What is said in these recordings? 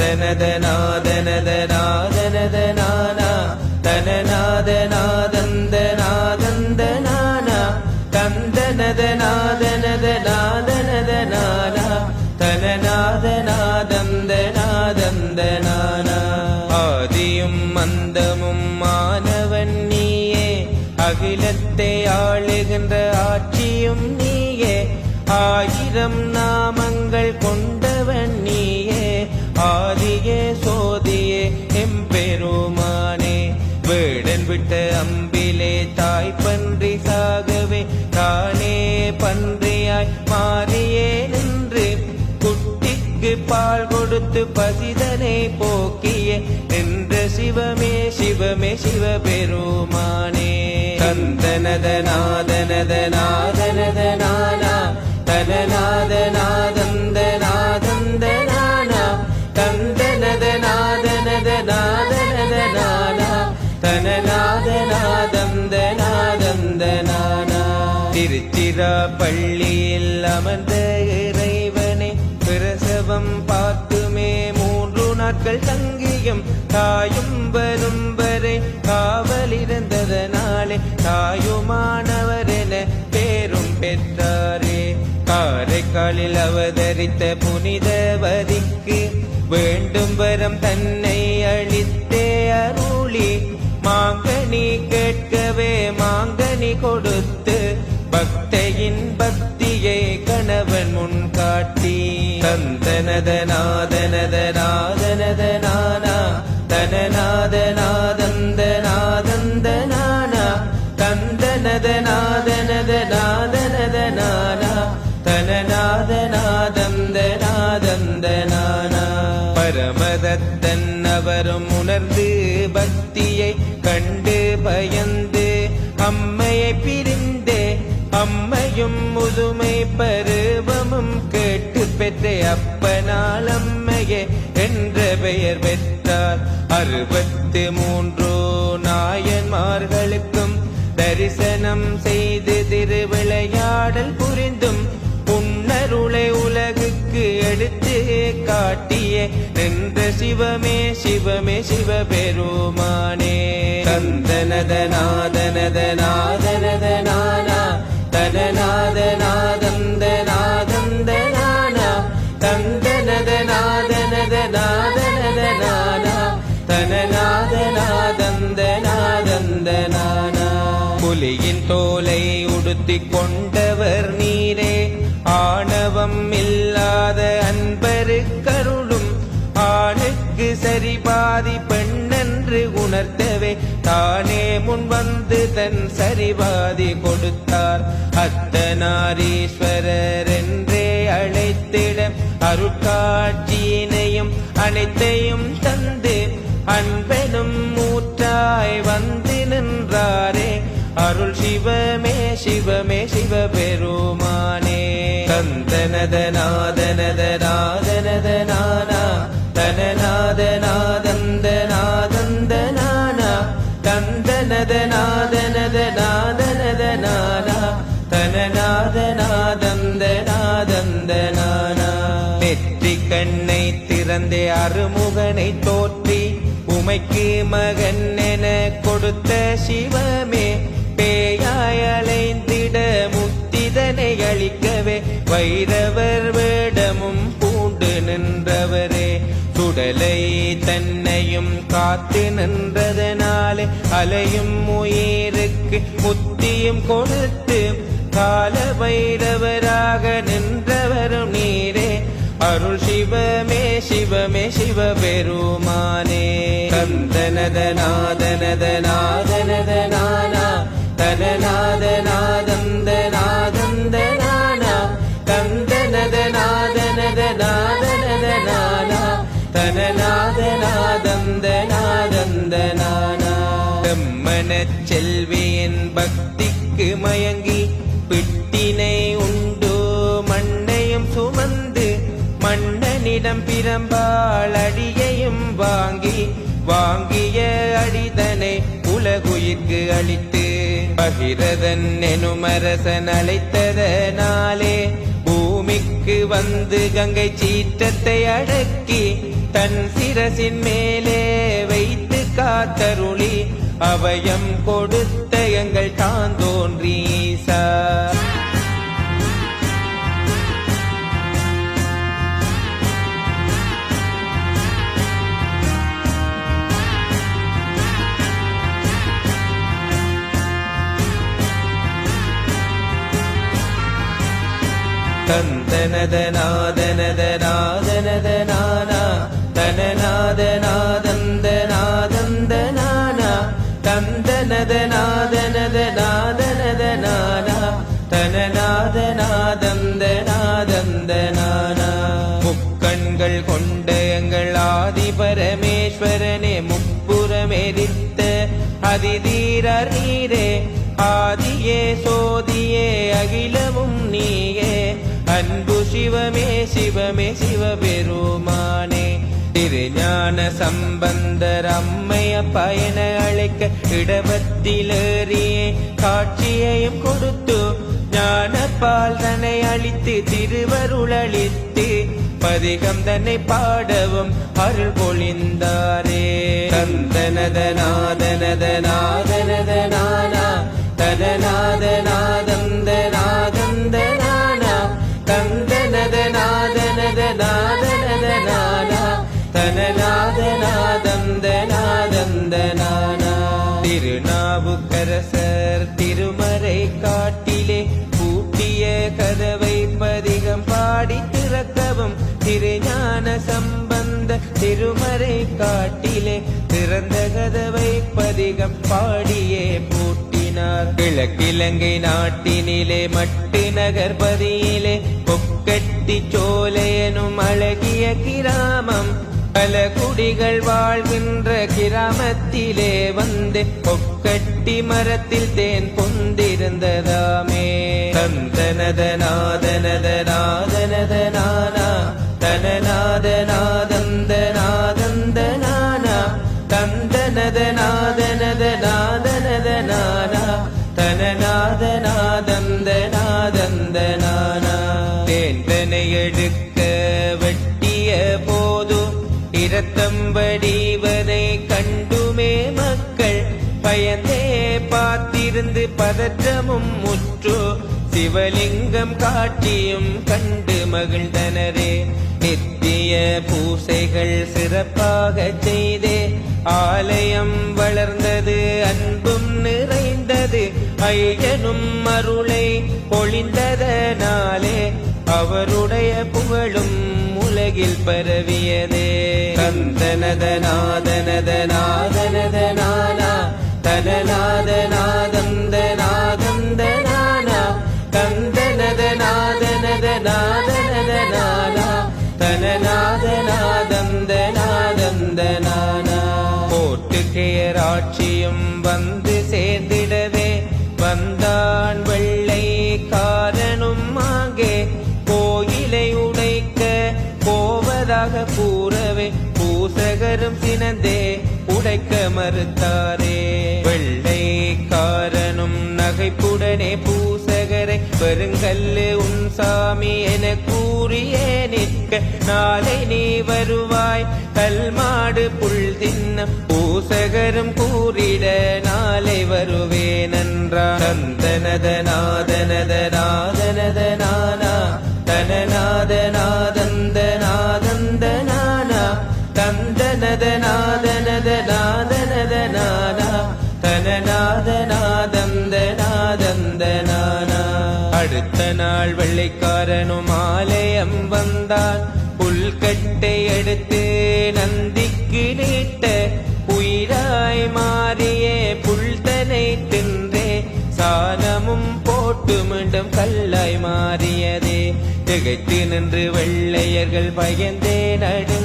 தந்தனத நாதனத நாதனத நானா தனநாத நாதந்த நாதந்த பசிதனை போக்கிய. நின்ற சிவமே சிவமே சிவபெருமானே. தந்தனத நாதனத நாதனத நானா தனநாத நாதந்த நாதந்த நானா தந்தனத நாதனத நாதனத நானா தனநாத நாதந்த நாதந்த நானா திருச்சிரா பள்ளியில் அமர்ந்த நாட்கள் தங்கியும் தாயும் வரும் வரை காவலிருந்ததனாலே தாயுமானவர் என பேரும் பெற்றாரே. காரைக்காலில் அவதரித்த புனிதவதிக்கு வேண்டும் வரம் தன்னை அளித்தே அருளி. மாங்கனி கேட்கவே மாங்கனி கொடுத்து பக்தையின் பக்தியை கணவன் முன் காட்டி தந்தனத அவரும் உணர்ந்து பக்தியை கண்டு பயந்து அம்மையை பிரிந்தே அம்மையும் முதுமை பருவமும் கேட்டு பெற்றே அப்பனால் அம்மையே என்ற பெயர் பெற்றார். அறுபத்து மூன்று நாயன்மார்களுக்கும் தரிசனம் செய்து திருவிளையாடல் நின்ற சிவமே சிவமே சிவபெருமானே. தந்தனத நாதனத நாதனத நானா தனநாத நாதந்த நாதந்த நானா தந்தனத நாதனத நாதனத நானா தனநாத நாதந்த நாதந்த நானா புலியின் தோலை உடுத்திக் கொண்டவர் நீரே ஆணவம் இல்லாத சரி பாதி பெண்ணென்று உணர்த்தவே தானே முன் வந்து தன் சரிபாதி கொடுத்தார். அத்தனாரீஸ்வரர் என்றே அழைத்திட அருட்காட்சியினையும் அனைத்தையும் தந்து அன்பெனும் மூற்றாய் வந்து நின்றாரே. அருள் சிவமே சிவமே சிவபெருமானே. தந்தனத நாதனத சிவமே பேயாய் அலைந்திட முத்திதனை அளிக்கவே வைரவர் வேடமும் பூண்டு நின்றவரே சுடலை தன்னையும் காத்து நின்றதனாலே அலையும் உயிருக்கு முத்தியும் கொடுத்து கால வைரவராக நின்றவரும் நீரே. அருள் சிவமே சிவமே சிவபெருமானே. கந்தனத நாதனத நாதனத நானா தனநாத நாதந்த நாதந்த நானா கந்தனத நாதனத நாதனத நானா தனநாத நாதந்த நாதந்த நானா செல்வியின் பக்திக்கு மயங்கி மன்னனிடம் வாங்கி வாங்கிய அடிதனை உலகுயிர்க்கு அளித்து பகிரதன் எனுமரசன் அழைத்ததனாலே பூமிக்கு வந்து கங்கை சீற்றத்தை அடக்கி தன் சிரசின் மேலே வைத்து காத்தருளி அவயம் கொடுத்த எங்கள் தான் தோன்றீசா தந்தனதநாதனதநாதனதனானா தனநாதநாதந்தநாதந்தனானா சிவமே சிவபெருமானே. திருஞான சம்பந்தர் அம்மைய பயண அழைக்க இடபத்திலேறியே காட்சியையும் கொடுத்து ஞானப்பால் தன்னை அளித்து திருவருளளித்து பதிகம் தன்னை பாடவும் அருள் பொழிந்தாரே. தந்தனதநாதனதநாதனதனானா தனநாதநாதந்தநாதந்தனானா தனநாதநாதந்தநாதந்தனானா திருநாவுக்கரசர் திருமறை காட்டிலே பூட்டிய கதவை பதிகம் பாடி திறக்கவும் திருஞான சம்பந்த திருமறை காட்டிலே திறந்த கதவை பதிகம் பாடியே பூட்டினார் கிழக்கிழங்கை நாட்டினிலே மட்டு நகர்பதியிலே பொக்கட்டி சோலையனும் அழகிய கிராமம் பல குடிகள் வாழ்கின்ற கிராமத்திலே வந்து பொக்கட்டி மரத்தில் தேன் பொந்திருந்ததாமே. தந்தனதநாதனதநாதனதனானா தனநாதநாதந்தநாதந்தனானா தந்தனதநாதனதநாதனதனானா தனநாதநாதந்தநாதந்தனானா. தேந்தனை எடுக்க இரத்தம் வடிவதை கண்டுமே மக்கள். பயந்தே பார்த்திருந்து பதற்றமும் முற்று. சிவலிங்கம் காட்டியும் கண்டு மகிழ்ந்தனரே. நித்திய பூசைகள் சிறப்பாக செய்தே. ஆலயம் வளர்ந்தது அன்பும் நிறைந்தது. ஐயனும் அருளை பொழிந்ததனாலே. அவருடைய புகழும் உலகில் பரவியதே. தந்தனதநாதனதநாதனதனானா தனநாதநாதந்தநாதந்தனானா தந்தனதநாதனதநாதனதனானா தனநாதநாதந்தநாதந்தனானா போட்டுக்கையராட்சியும் வந்து போவதாக கூறவே பூசகரும் சினந்தே உடைக்க மறுத்தாரே. வெள்ளைக்காரனும் நகைப்புடனே பூசகரை பெருங்கல்லு உன் சாமி என கூறியே நிற்க நாளை நீ வருவாய் கல்மாடு புல் தின்ன பூசகரும் கூறிட நாளை வருவேன் என்றா தந்தனத நாதனத நாதனத நானா தனநாத நாத தந்தனதநாதனதநாதனதனானா தனநாதநாதந்தநாதந்தனானா அடுத்த நாள் வெள்ளைக்காரனும் ஆலயம் வந்தான் புல்கட்டை எடுத்து நந்திக்கு நீட்ட உயிராய் மாறியே புல்தனை தின்றே. சாணமும் போட்டு மீண்டும் கல்லாய் மாறியதே. திகைத்து நின்று வெள்ளையர்கள் பயந்தே நடு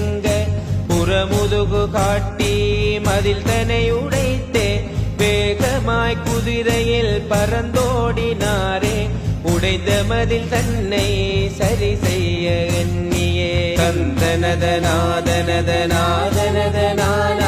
புறமுதுகு காட்டி மதில் தனை உடைத்தே வேகமாய் குதிரையில் பறந்தோடினாரே உடைந்த மதில் தன்னை சரி செய்ய எண்ணியே. தந்தனதநாதனதநாதனதனானா தனநாதநாதந்தநாதந்தனானா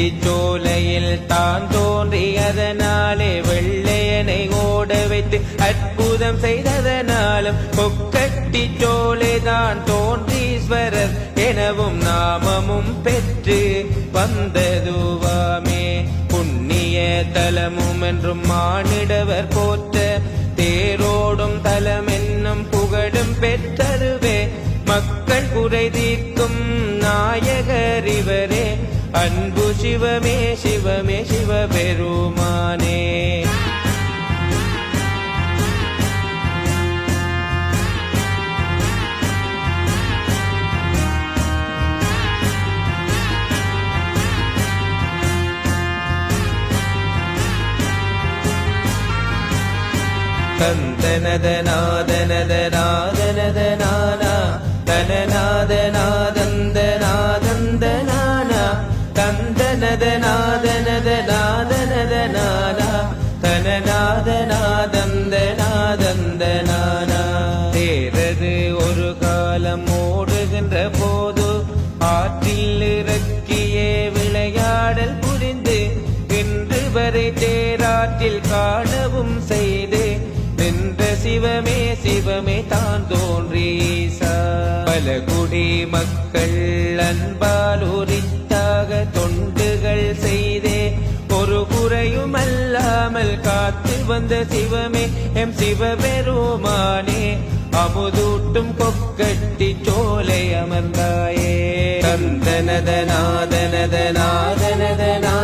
புல்கட்டி சோலையில் தான் தோன்றி அதனாலே வெள்ளையனை ஓட வைத்து அற்புதம் செய்ததனாலும் கொக்கட்டி சோலை தான் தோன்றீஸ்வரர் எனவும் நாமமும் பெற்று வந்ததுவாமே. புண்ணிய தலமும் என்றும் மானிடவர் போற்ற தேரோடும் தலமே அன்பு சிவமே சிவமே சிவபெருமானே தந்தனதநாதனதநாதனதனானா தான் பல குடி மக்கள் அன்பால் உரித்தாக தொண்டுகள் செய்தே. ஒரு குறையும் அல்லாமல் காத்து வந்த சிவமே எம் சிவபெருமானே. அமுதூட்டும் கொக்கட்டி சோலை அமர்ந்தாயே. தந்தனதநாதனதநாதனதனானா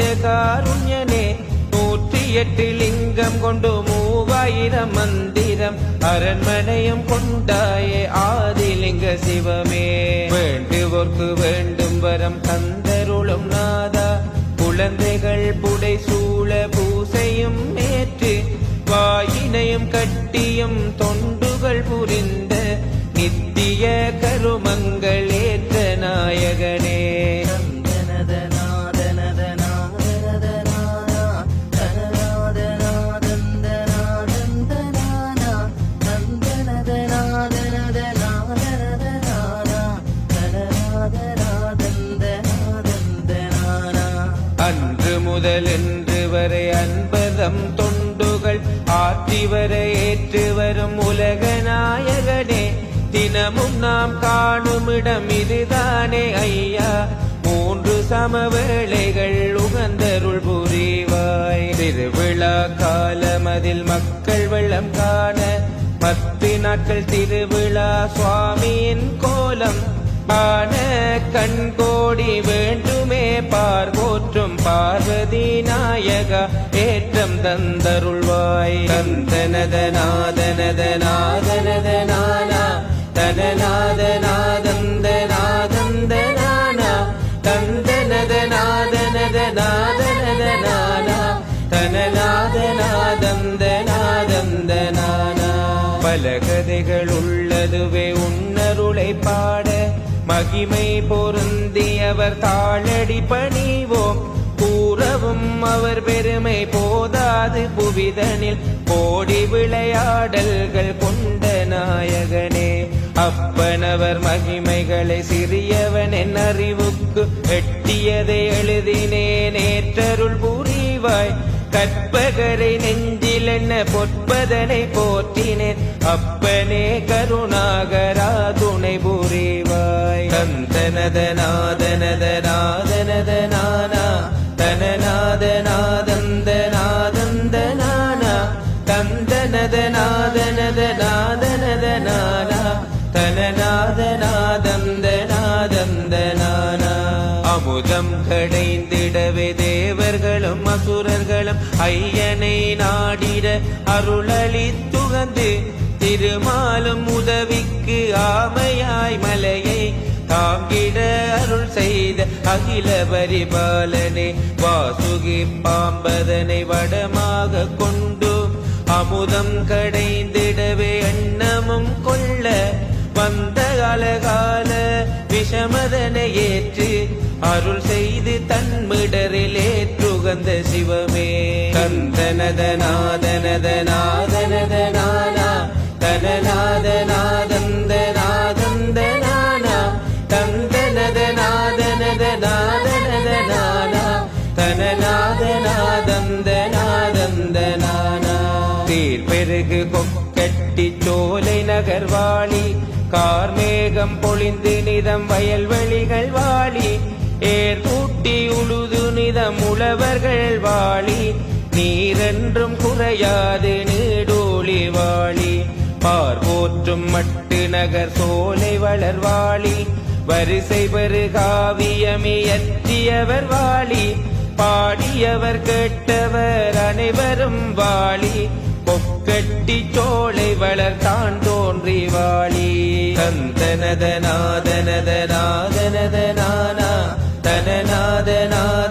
வரம் காருண்யனே நூற்றி எட்டு லிங்கம் கொண்டு மூவாயிரம் மந்திரம் அரண்மனையும் கொண்டாயே ஆதிலிங்க சிவமே. வேண்டுவோர்க்கு வேண்டும் வரம் தந்தருளும் நாதா குழந்தைகள் புடை சூழ பூசையும் ஏற்று வாயினையும் கட்டியும் தொண்டுகள் புரிந்த நித்திய கருமங்க முதல் என்று வரை அன்பதம் தொண்டுகள். ஆற்றி வர ஏற்று வரும் உலக நாயகனே தினமும் நாம் காணும் இடம் இதுதானே ஐயா. மூன்று சமவேளைகள் உகந்தருள் புரிவாய். திருவிழா காலமதில் மக்கள் வெள்ளம் காண பத்து நாட்கள் திருவிழா சுவாமியின் கோலம். ஆன கண்கோடி வேண்டுமே பார்வோற்றும் பார்வதி நாயகா ஏற்றம் தந்தருள்வாய். தந்தனதநாதனதநாதனதனானா தனநாதநாதந்தநாதந்தனானா தந்தனதநாதனதநாதனதனானா தனநாதநாதந்தநாதந்தனானா பல கதைகள் உள்ளதுவே உன்னருளை பாட மகிமை பொருந்தியவர் தாளடி பணிவோம். அவர் பெருமை போதாது புவிதனில் கோடி விளையாடல்கள் கொண்ட நாயகனே. அப்பனவர் மகிமைகளை சிறியவன் என் அறிவுக்கு எட்டியதை எழுதினே நேற்றருள் புரிவாய் கற்பகரை நெஞ்சில் என்ன பொற்பதனை போற்றினேன். அப்பனே கருணாகரா துணை புரிவாய். கந்தனத நாதனத நாதனத நானா தந்தனதநாதனதநாதனதனானா தனநாதநாதந்தநாதந்தனானா தந்தனதநாதனதநாதனதனானா தனநாதநாதந்தநாதந்தனானா அமுதம் கடைந்திடவே தேவர்களும் அசுரர்களும் ஐயனை நாடிட அருளளித்துகந்து திருமாலும் உதவிக்கு ஆமையாய் மலையை தாங்கிட அருள் செய்த அகில பரிபாலனே வாசுகி பாம்பதனை வடமாக கொண்டு அமுதம் கடைந்திடவே அன்னமும் கொள்ள வந்த காலகால விஷமதனை ஏற்று அருள் செய்து தன்மிடரில் ஏற்றுகந்த சிவமே. தந்தனதநாதனதநாதனதனானா தேர் பெருகு கொக்கட்டி சோலை நகர்வாளி கார்மேகம் பொழிந்து நிதம் வயல்வெளிகள் வாளி ஏர் கூட்டி உழுது நிதம் உழவர்கள் வாளி நீரென்றும் குறையாது நீடோழி வாளி பார் போற்றும் மட்டு நகர் சோலை வளர்வாளி வரிசை பெரு காவியமியற்றியவர் வாளி பாடியவர் கேட்டவர் அனைவரும் வாளி கட்டி சோலை வளர்த்தான் தோன்றி வாழி தந்தனதநாதனதநாதனதனானா தனநாதநாத